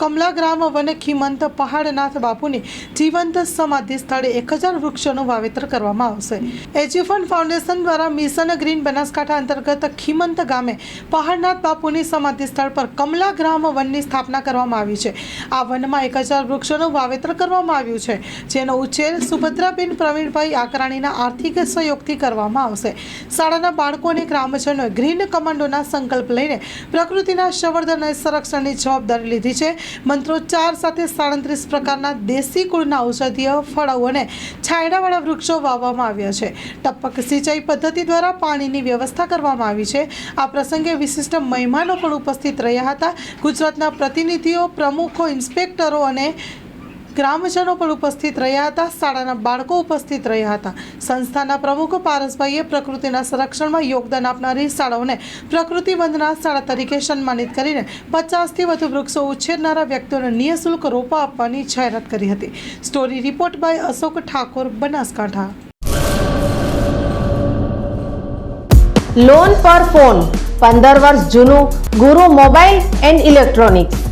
કમલા ગ્રામ one Khimant પહાડનાથ બાપુની જીવંત સમાધિ સ્થળે એક હજાર વૃક્ષોનું વાવેતર કરવામાં આવશે. એજ્યુફન ફાઉન્ડેશન દ્વારા મિશન ગ્રીન બનાસકાંઠા અંતર્ગત ખીમંત ગામે પહાડનાથ બાપુની સમાધિ સ્થળ પર કમલા ગ્રામ વનની સ્થાપના કરવામાં આવી છે. આ વનમાં એક હજાર વૃક્ષોનું વાવેતર કરવામાં આવ્યું છે, જેનો ઉછેર સુભદ્રાબેન પ્રવીણભાઈ આકરાણીના આર્થિક સહયોગથી કરવામાં આવશે. શાળાના બાળકો અને ગ્રામજનોએ ગ્રીન કમાન્ડોના સંકલ્પ લઈને પ્રકૃતિના સંવર્ધન અને સંરક્ષણની જવાબદારી લીધી છે. મંત્રોચ્ચાર સાથે સાડત્રીસ પ્રકારના દેશી કુળના ઔષધીય ફળો અને છાંયડાવાળા વૃક્ષો વાવવામાં આવ્યા છે. ટપક સિંચાઈ પદ્ધતિ દ્વારા પાણીની વ્યવસ્થા કરવામાં આવી છે. આ પ્રસંગે વિશિષ્ટ મહેમાનો પણ ઉપસ્થિત રહ્યા હતા. ગુજરાતના પ્રતિનિધિઓ, પ્રમુખો, ઇન્સ્પેક્ટરો અને ગ્રામજનો પણ ઉપસ્થિત રહ્યા હતા. શાળાના બાળકો ઉપસ્થિત રહ્યા હતા. સંસ્થાના પ્રમુખ પારસભાઈએ પ્રકૃતિના સંરક્ષણમાં યોગદાન આપનારી શાળાઓને પ્રકૃતિ વંદના શાળા તરીકે સન્માનિત કરીને પચાસથી વધુ વૃક્ષો ઉછેરનારા વ્યક્તિઓને નિઃશુલ્ક રોપા આપવાની જાહેરાત કરી હતી. Story report by Ashok Thakor, Banaskantha. Loan પર ફોન પંદર વર્ષ જૂનું ગુરુ મોબાઈલ એન્ડ ઇલેક્ટ્રોનિક્સ.